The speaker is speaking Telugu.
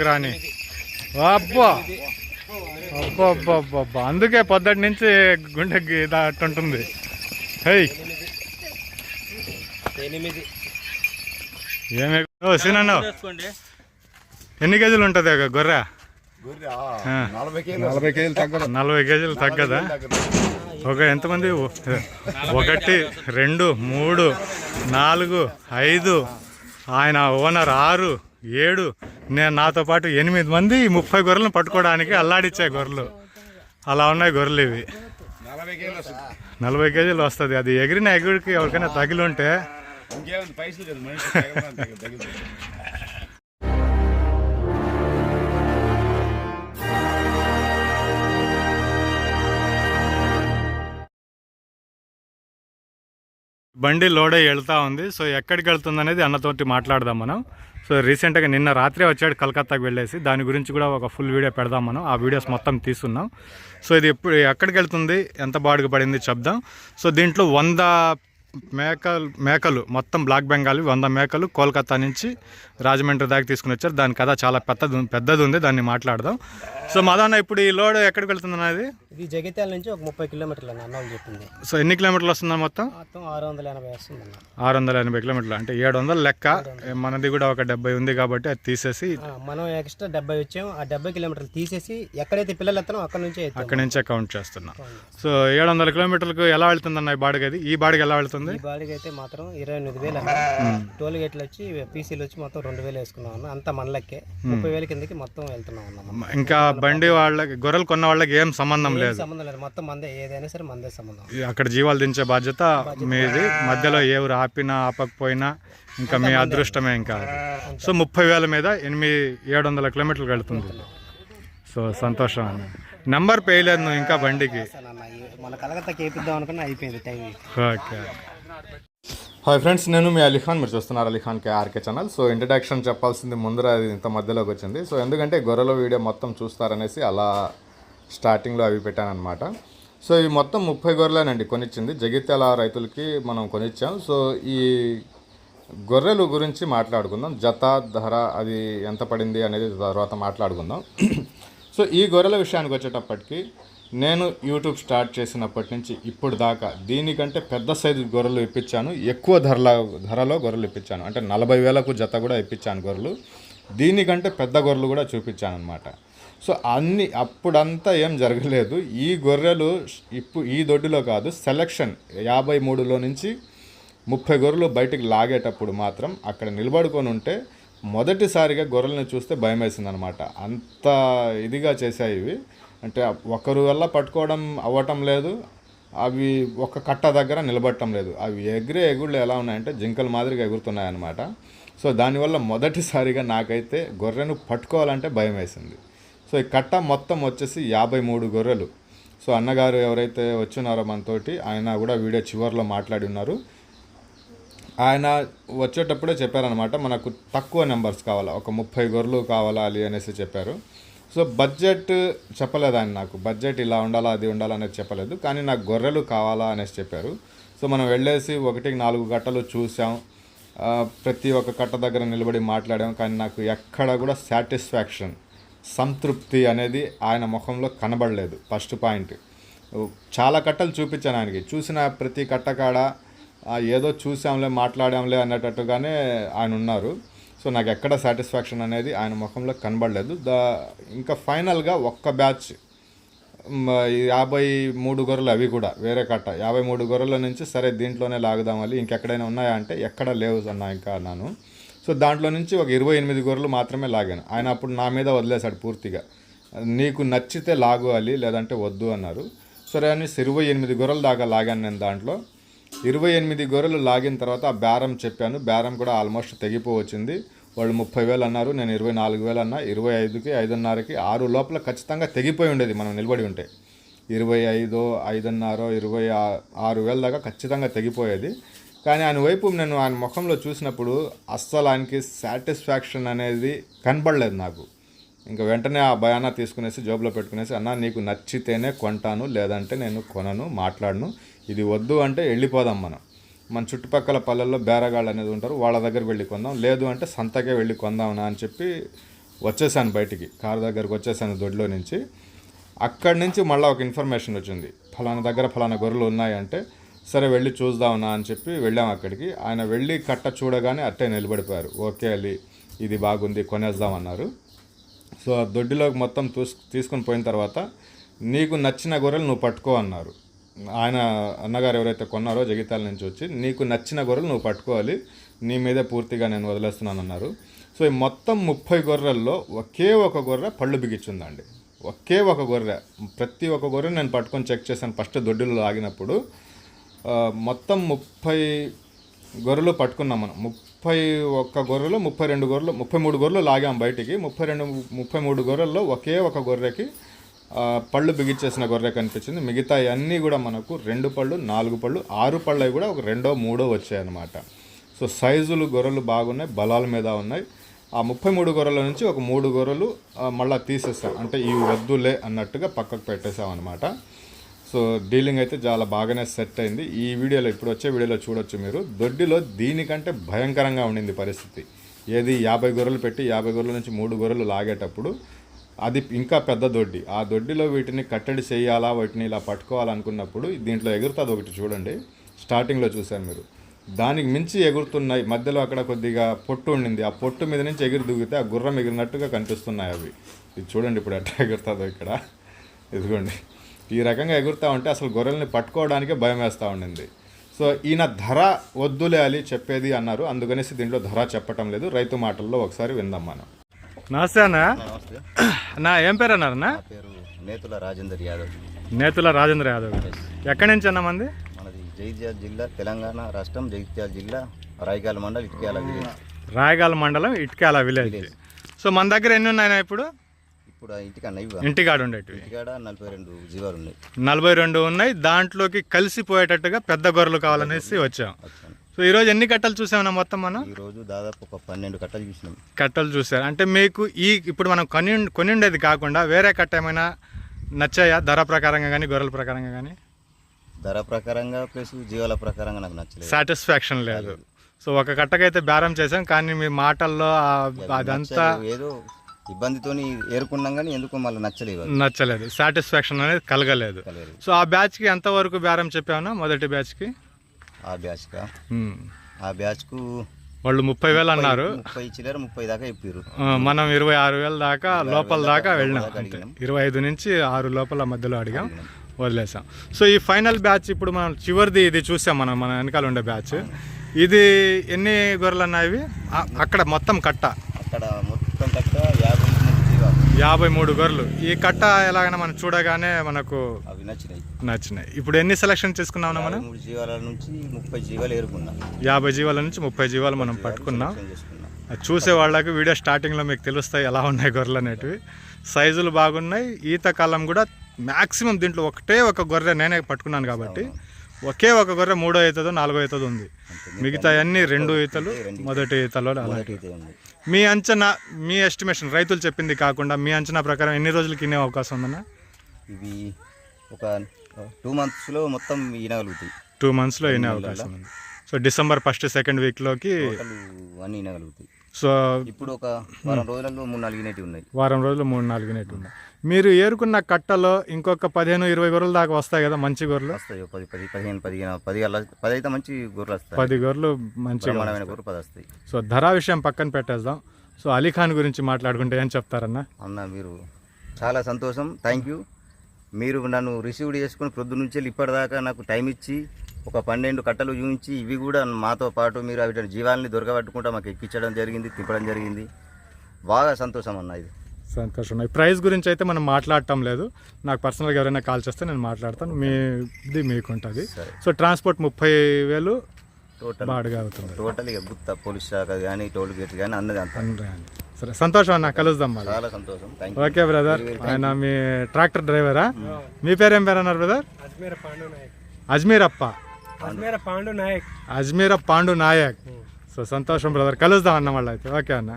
రాని అబ్బా! అబ్బా అబ్బా అబ్బా అబ్బా అందుకే పొద్దుటి నుంచి గుండెకి ఉంటుంది హై ఏమే? సీనన్న. ఎన్ని కేజీలు ఉంటుంది ఒక గొర్రె? నలభై కేజీలు. తగ్గదా. ఒక ఎంతమంది? ఒకటి రెండు మూడు నాలుగు ఐదు ఆయన ఓనర్ ఆరు ఏడు. నేను నాతో పాటు ఎనిమిది మంది ముప్పై గొర్రెలను పట్టుకోవడానికి అల్లాడిచ్చే గొర్రెలు. అలా ఉన్నాయి గొర్రెలు ఇవి. నలభై కేజీలు వస్తుంది. అది ఎగిరిన ఎగురికి ఎవరికైనా తగిలి ఉంటే ఇంకేమైనా పైసలు కదా మనిషి తగ్గదు, తగ్గదు, తగ్గదు. బండి లోడ్ వెళ్తా ఉంది. సో ఎక్కడికి వెళ్తుంది అనేది అన్నతోటి మాట్లాడదాం మనం. సో రీసెంట్గా నిన్న రాత్రే వచ్చాడు కలకత్తాకి వెళ్ళేసి. దాని గురించి కూడా ఒక ఫుల్ వీడియో పెడదాం మనం. ఆ వీడియోస్ మొత్తం తీసుకున్నాం సో ఇది ఎప్పుడు ఎక్కడికి వెళ్తుంది? ఎంత బాడుగు పడింది? చెప్దాం. సో దీంట్లో వంద మేకలు మేకలు మొత్తం బ్లాక్ బెంగాల్ వంద మేకలు కోల్కతా నుంచి రాజమండ్రి దాకా తీసుకుని వచ్చారు. దాని కథ చాలా పెద్దది పెద్దది ఉంది దాన్ని మాట్లాడదాం. సో మాదన్న ఇప్పుడు ఈ లోడ్ ఎక్కడికి వెళ్తుంది అనేది ఇది జగిత్యాల నుంచి ఒక ముప్పై కిలోమీటర్లు అన్న అన్న వాళ్ళు చెప్పింది. సో ఎన్ని కిలోమీటర్లు వస్తుందా మొత్తం? మొత్తం ఆరు వందల ఎనభై వస్తుంది ఆరు వందల ఎనభై కిలోమీటర్లు. అంటే ఏడు వందల లెక్క మనది కూడా ఒక డెబ్బై ఉంది కాబట్టి అది తీసేసి మనం ఎక్స్ట్రా డెబ్బై వచ్చాము. ఆ డెబ్బై కిలోమీటర్లు తీసేసి ఎక్కడైతే పిల్లలు ఎత్తానో అక్కడ నుంచే అక్కడి నుంచే కౌంట్ చేస్తున్నాం. సో ఏడు వందల కిలోమీటర్లకు ఎలా వెళ్తుందన్న ఈ బాడిగ అది? ఈ బాడిగ ఎలా వెళ్తుంది? ఈ బాడీకి అయితే మాత్రం ఇరవై ఎనిమిది వేలు అన్న. టోల్ గేట్లు వచ్చి పీసీలు వచ్చి మొత్తం రెండు వేలు వేసుకున్నాం అన్న. అంత మనలకే ముప్పై వేల కిందకి మొత్తం వెళ్తున్నాం అన్న మనం. ఇంకా బండి వాళ్ళకి గొర్రెలు కొన్న వాళ్ళకి ఏం సంబంధం లేదు. సంబంధం లేదు. మొత్తం మందే. ఏదైనా సరే మందే సంబంధం. అక్కడ జీవాలు దించే బాధ్యత మీది. మధ్యలో ఊరు ఆపినా ఆపకపోయినా ఇంకా మీ అదృష్టమే ఇంకా. అది. సో ముప్పై వేల మీద ఎనిమిది ఏడు వందల కిలోమీటర్లకు వెళ్తుంది. సో సంతోషం అన్న. నెంబర్ పేయలేదు నువ్వు ఇంకా బండికి. అసలు అన్న ఈ- మన కలకత్తాకి వేపిద్దాం అనుకున్నా అయిపోయింది టైం. ఓకే. హాయ్ ఫ్రెండ్స్ నేను మీ అలీఖాన్ మీరు చూస్తున్నారు Alikhan K RK channel. So introduction చెప్పాల్సింది ముందర అది ఇంత మధ్యలోకి వచ్చింది. సో ఎందుకంటే గొర్రెల వీడియో మొత్తం చూస్తారనేసి అలా స్టార్టింగ్లో అవి పెట్టానమాట సో ఇవి మొత్తం ముప్పై గొర్రెలేనండి కొనిచ్చింది. జగిత్యాల రైతులకి మనం కొనిచ్చాం. సో ఈ గొర్రెలు గురించి మాట్లాడుకుందాం. జత ధర అది ఎంత పడింది అనేది తర్వాత మాట్లాడుకుందాం. సో ఈ గొర్రెల విషయానికి వచ్చేటప్పటికి నేను యూట్యూబ్ స్టార్ట్ చేసినప్పటి నుంచి ఇప్పుడు దాకా దీనికంటే పెద్ద సైజు గొర్రెలు ఇప్పించాను. ఎక్కువ ధరల ధరలో గొర్రెలు ఇప్పించాను. అంటే నలభై వేలకు జత కూడా ఇప్పించాను గొర్రెలు. దీనికంటే పెద్ద గొర్రెలు కూడా చూపించాను అనమాట సో అన్ని అప్పుడంతా ఏం జరగలేదు. ఈ గొర్రెలు ఇప్పుడు ఈ దొడ్డిలో కాదు సెలక్షన్ యాభై మూడులో నుంచి ముప్పై గొర్రెలు బయటికి లాగేటప్పుడు మాత్రం అక్కడ నిలబడుకొని ఉంటే మొదటిసారిగా గొర్రెలను చూస్తే భయం వేసింది అనమాట అంత ఇదిగా చేశాయి ఇవి. అంటే ఒకరు వల్ల పట్టుకోవడం అవ్వటం లేదు. అవి ఒక కట్ట దగ్గర నిలబడటం లేదు. అవి ఎగిరే ఎగుళ్ళు ఎలా ఉన్నాయంటే జింకల మాదిరిగా ఎగురుతున్నాయన్నమాట సో దానివల్ల మొదటిసారిగా నాకైతే గొర్రెను పట్టుకోవాలంటే భయం వేసింది సో ఈ కట్ట మొత్తం వచ్చేసి యాభై మూడు గొర్రెలు. సో అన్నగారు ఎవరైతే వచ్చినారో మనతోటి ఆయన కూడా వీడియో చివరిలో మాట్లాడి ఉన్నారు. ఆయన వచ్చేటప్పుడే చెప్పారనమాట మనకు తక్కువ నెంబర్స్ కావాలా ఒక ముప్పై గొర్రెలు కావాలి అనేసి చెప్పారు. సో బడ్జెట్ చెప్పలేదు ఆయన నాకు బడ్జెట్ ఇలా ఉండాలా అది ఉండాలా అనేది చెప్పలేదు కానీ నాకు గొర్రెలు కావాలా అనేసి చెప్పారు. సో మనం వెళ్ళేసి ఒకటికి నాలుగు గట్టలు చూసాం ప్రతి ఒక్క కట్ట దగ్గర నిలబడి మాట్లాడాం కానీ నాకు ఎక్కడ కూడా సాటిస్ఫాక్షన్ సంతృప్తి అనేది ఆయన ముఖంలో కనబడలేదు ఫస్ట్ పాయింట్. చాలా కట్టలు చూపించాను ఆయనకి చూసిన ప్రతి కట్ట కాడ ఏదో చూసాంలే మాట్లాడాంలే అన్నట్టుగానే ఆయన ఉన్నారు. సో నాకు ఎక్కడ సాటిస్ఫాక్షన్ అనేది ఆయన ముఖంలో కనబడలేదు. దా ఇంకా ఫైనల్గా ఒక్క బ్యాచ్ యాభై మూడు గొర్రెలు అవి కూడా వేరే కట్ట. యాభై మూడు గొర్రెల నుంచి సరే దీంట్లోనే లాగుదామని ఇంకెక్కడైనా ఉన్నాయా అంటే ఎక్కడ లేవు అన్నా ఇంకా అన్నాను. సో దాంట్లో నుంచి ఒక ఇరవై ఎనిమిది గొర్రెలు మాత్రమే లాగాను. ఆయన అప్పుడు నా మీద వదిలేశాడు పూర్తిగా. నీకు నచ్చితే లాగు అలి లేదంటే వద్దు అన్నారు. సరే అని ఇరవై ఎనిమిది గొర్రెల దాకా లాగాను నేను దాంట్లో. ఇరవై ఎనిమిది గొర్రెలు లాగిన తర్వాత ఆ బేరం చెప్పాను. బేరం కూడా ఆల్మోస్ట్ తెగిపోవచ్చింది. వాళ్ళు ముప్పై వేలు అన్నారు నేను ఇరవై నాలుగు వేలు అన్నా ఇరవై ఐదుకి ఐదున్నరకి ఆరు లోపల ఖచ్చితంగా తెగిపోయి ఉండేది మనం నిలబడి ఉంటే. ఇరవై ఐదు ఐదున్నర ఇరవై ఆరు వేల దాకా ఖచ్చితంగా తెగిపోయేది. కానీ ఆయన వైపు నేను ఆయన ముఖంలో చూసినప్పుడు అస్సలు ఆయనకి సాటిస్ఫాక్షన్ అనేది కనబడలేదు నాకు. ఇంకా వెంటనే ఆ భయాన తీసుకునేసి జోబులో పెట్టుకునేసి అన్న నీకు నచ్చితేనే కొంటాను లేదంటే నేను కొనను మాట్లాడను. ఇది వద్దు అంటే వెళ్ళిపోదాం మనం. మన చుట్టుపక్కల పల్లెల్లో బేరగాళ్ళు అనేది ఉంటారు వాళ్ళ దగ్గర వెళ్ళి కొందాం. లేదు అంటే సంతకే వెళ్ళి కొందామనా అని చెప్పి వచ్చేసాను బయటికి. కారు దగ్గరకు వచ్చేసాను దొడ్లో నుంచి. అక్కడి నుంచి మళ్ళీ ఒక ఇన్ఫర్మేషన్ వచ్చింది. ఫలానా దగ్గర ఫలానా గొర్రెలు ఉన్నాయంటే సరే వెళ్ళి చూద్దామన్నా అని చెప్పి వెళ్ళాం అక్కడికి. ఆయన వెళ్ళి కట్ట చూడగానే అట్టే నిలబడిపోయారు. ఓకే అలి ఇది బాగుంది కొనేద్దామన్నారు సో ఆ దొడ్డిలోకి మొత్తం తీసుకుని పోయిన తర్వాత నీకు నచ్చిన గొర్రెలు నువ్వు పట్టుకో అన్నారు. ఆయన అన్నగారు ఎవరైతే కొన్నారో జగిత్యాల నుంచి వచ్చి నీకు నచ్చిన గొర్రెలు నువ్వు పట్టుకోవాలి. నీ మీదే పూర్తిగా నేను వదిలేస్తున్నాను అన్నారు సో ఈ మొత్తం ముప్పై గొర్రెల్లో ఒకే ఒక గొర్రె పళ్ళు బిగించిందండి. ఒకే ఒక గొర్రె. ప్రతి ఒక్క గొర్రె నేను పట్టుకొని చెక్ చేశాను ఫస్ట్ దొడ్డిలో ఆగినప్పుడు మొత్తం ముప్పై గొర్రెలు పట్టుకున్నాం మనం. ముప్పై ఒక్క గొర్రెలు ముప్పై రెండు గొర్రెలు ముప్పై మూడు గొర్రెలు లాగాం బయటికి. ముప్పై రెండు ముప్పై మూడు గొర్రెల్లో ఒకే ఒక గొర్రెకి పళ్ళు బిగించేసిన గొర్రె కనిపించింది. మిగతా అన్నీ కూడా మనకు రెండు పళ్ళు నాలుగు పళ్ళు ఆరు పళ్ళు కూడా ఒక రెండో మూడో వచ్చాయన్నమాట. సో సైజులు గొర్రెలు బాగున్నాయి బలాల మీద ఉన్నాయి. ఆ ముప్పై మూడు గొర్రెల నుంచి ఒక మూడు గొర్రెలు మళ్ళీ తీసేస్తాం తీసేసాం. అంటే ఇవి వద్దులే అన్నట్టుగా పక్కకు పెట్టేసాం అనమాట సో డీలింగ్ అయితే చాలా బాగానే సెట్ అయింది. ఈ వీడియోలో ఇప్పుడు వచ్చే వీడియోలో చూడొచ్చు మీరు. దొడ్డిలో దీనికంటే భయంకరంగా ఉండింది పరిస్థితి. ఏది యాభై గొర్రెలు పెట్టి యాభై గొర్రెల నుంచి మూడు గొర్రెలు లాగేటప్పుడు అది ఇంకా పెద్ద దొడ్డి. ఆ దొడ్డిలో వీటిని కట్టడి చేయాలా వాటిని ఇలా పట్టుకోవాలనుకున్నప్పుడు దీంట్లో ఎగురుతుంది ఒకటి చూడండి. స్టార్టింగ్లో చూశారు మీరు. దానికి మించి ఎగురుతున్నాయి. మధ్యలో అక్కడ కొద్దిగా పొట్టు ఉండింది. ఆ పొట్టు మీద నుంచి ఎగిరి దూగితే ఆ గుర్రం ఎగిరినట్టుగా కనిపిస్తున్నాయి అవి. ఇది చూడండి ఇప్పుడు ఎట్లా ఎగురుతుందో ఇక్కడ. ఇదిగోండి. ఈ రకంగా ఎగురుతూ ఉంటే అసలు గొర్రెల్ని పట్టుకోవడానికే భయం వేస్తూ ఉండింది. సో ఈయన ధర వద్దులే అని చెప్పేది అన్నారు. అందుకనేసి దీంట్లో ధర చెప్పటం లేదు. రైతు మాటల్లో ఒకసారి విందాం మనం. నమస్తే అన్న. నమస్తే. నా ఏం పేరు అన్నారన్న నా పేరు నేతుల రాజేందర్ యాదవ్. నేతుల రాజేంద్ర యాదవ్. గారు ఎక్కడి నుంచి అన్న మంది? మనది జగిత్యాల జిల్లా తెలంగాణ రాష్ట్రం జగిత్యాల జిల్లా రాయకాల మండల్ ఇటుక్యాల విలేజ్. రాయగాల మండలం ఇటుకాల విలేజ్. సో మన దగ్గర ఎన్ని ఉన్నాయన్నా ఇప్పుడు ఇప్పుడు ఇవ్వ. ఇంటికాడ ఉండేటివి. ఇంటికాడ నలభై రెండు జీవాలు ఉన్నాయి. నలభై రెండు ఉన్నాయి. దాంట్లోకి కలిసిపోయేటట్టుగా పెద్ద గొర్రెలు కావాలనేసి వచ్చాం. సో ఈరోజు ఎన్ని కట్టలు చూసామన్నా మొత్తం మనం? ఈ రోజు దాదాపు ఒక పన్నెండు కట్టలు చూసినాం. కట్టలు చూసారు. అంటే మీకు ఈ ఇప్పుడు మనం కొని కొని ఉండేది కాకుండా వేరే కట్ట ఏమైనా నచ్చాయా? ధర ప్రకారంగా కానీ గొర్రెల ప్రకారంగా కానీ ధర ప్రకారంగా ప్లస్ జీవాల ప్రకారంగా నాకు నచ్చలేదు. సాటిస్ఫాక్షన్ లేదు. సో ఒక కట్టకైతే బేరం చేసాం కానీ మీ మాటల్లో అదంతా. ఏదో ఇబ్బందితోని ఏరుకున్నాం కానీ ఎందుకో మళ్ళీ నచ్చలేదు. నచ్చలేదు. సాటిస్ఫాక్షన్ అనేది కలగలేదు. కలగలేదు. సో ఆ బ్యాచ్కి ఎంతవరకు బేరం చెప్పామన్నా మొదటి బ్యాచ్కి? ఆ బ్యాచ్కా. ఆ బ్యాచ్కు వాళ్ళు ముప్పై వేలు అన్నారు. ముప్పై చిల్లర ముప్పై దాకా చెప్పారు ఆ, మనం ఇరవై ఆరు వేల దాకా లోపల దాకా వెళ్ళినాం. ఇరవై ఐదు నుంచి ఆరు లోపల మధ్యలో అడిగాం వదిలేసాం. సో ఈ ఫైనల్ బ్యాచ్ ఇప్పుడు మనం చివరిది ఇది చూసాం మనం మన వెనకాల ఉండే బ్యాచ్. ఇది ఎన్ని గొర్రెలు అన్నాయి అక్కడ మొత్తం కట్ట. అక్కడ మొత్తం కట్ట యాభై యాభై మూడు గొర్రెలు. ఈ కట్ట ఎలాగైనా మనం చూడగానే మనకు అవి నచ్చినాయి. నచ్చినాయి. ఇప్పుడు ఎన్ని సెలెక్షన్ చేసుకున్నాం మనం? యాభై మూడు జీవాల నుంచి ముప్పై జీవాలు ఏరుకున్నా. యాభై జీవాల నుంచి ముప్పై జీవాలు మనం పట్టుకున్నాం. చూసే వాళ్ళకి వీడియో స్టార్టింగ్లో మీకు తెలుస్తాయి ఎలా ఉన్నాయి గొర్రెలు అనేటివి. సైజులు బాగున్నాయి. ఈత కాలం కూడా మ్యాక్సిమం దీంట్లో ఒకటే ఒక గొర్రె నేనే పట్టుకున్నాను కాబట్టి ఒకే ఒక గొర్రె మూడో ఈతదో నాలుగో ఈతదో ఉంది. మిగతా అన్ని రెండు ఈతలు మొదటి ఈతలో అలా మొదటి అయితే ఉంది. మీ అంచనా మీ ఎస్టిమేషన్ రైతులు చెప్పింది కాకుండా మీ అంచనా ప్రకారం ఎన్ని రోజులకి ఇనే అవకాశం ఉందన్నా? ఇవి ఒక టూ మంత్స్లో మొత్తం ఈనగలుగుతాయి టూ మంత్స్లో ఇనే అవకాశం ఉంది. సో డిసెంబర్ ఫస్ట్ సెకండ్ వీక్లోకి అన్నీ ఈనగలుగుతాయి సో ఇప్పుడు ఒక వారం రోజులలో మూడు నాలుగు ఈనేటివి ఉన్నాయి. వారం రోజులు మూడు నాలుగు నెట్టు ఉన్నాయి. మీరు ఏరుకున్న కట్టలో ఇంకొక పదిహేను ఇరవై గొర్రెలు దాకా వస్తాయి కదా మంచి గొర్రెలు? వస్తాయి. పది పది పదిహేను పదిహేను పది పది అయితే మంచి గొర్రెలు వస్తాయి. పది గొర్రెలు బ్రహ్మాండమైన గొర్రెలు పది వస్తాయి. సో ధర విషయం పక్కన పెట్టేద్దాం. సో అలీఖాన్ గురించి మాట్లాడుకుంటే ఏం చెప్తారన్న? అన్న మీరు చాలా సంతోషం. థ్యాంక్ యూ మీరు నన్ను రిసీవ్ చేసుకుని ప్రొద్దు నుంచి ఇప్పటిదాకా నాకు టైం ఇచ్చి ఒక పన్నెండు కట్టలు చూపించి ఇవి కూడా మాతో పాటు మీరు అవి జీవాలని దొరకబట్టుకుంటా మాకు ఎక్కించడం జరిగింది తిప్పడం జరిగింది. బాగా సంతోషం అన్న ఇది. సంతోషం. ప్రైస్ గురించి అయితే మనం మాట్లాడటం లేదు. నాకు పర్సనల్గా ఎవరైనా కాల్ చేస్తే నేను మాట్లాడతాను. మీది మీకు ఉంటుంది. సో ట్రాన్స్పోర్ట్ ముప్పై వేలు టోటల్ బాడుగా అవుతుంది. టోటల్ ఇక గుత్త పోలీస్ శాఖ కానీ టోల్ గేట్ కానీ అన్నది అంత. సరే సంతోషం అన్న కలుద్దాం చాలా సంతోషం. ఓకే బ్రదర్ ఆయన మీ ట్రాక్టర్ డ్రైవరా? మీ పేరు ఏం పేరు అన్నారు బ్రదర్ అజ్మీర పాండు నాయక్. అజ్మీర్ అప్ప అజ్మీర పాండు నాయక్. అజ్మీర పాండు నాయక్. సో సంతోషం బ్రదర్ కలుద్దాం అన్న మళ్ళీ అయితే. ఓకే అన్న.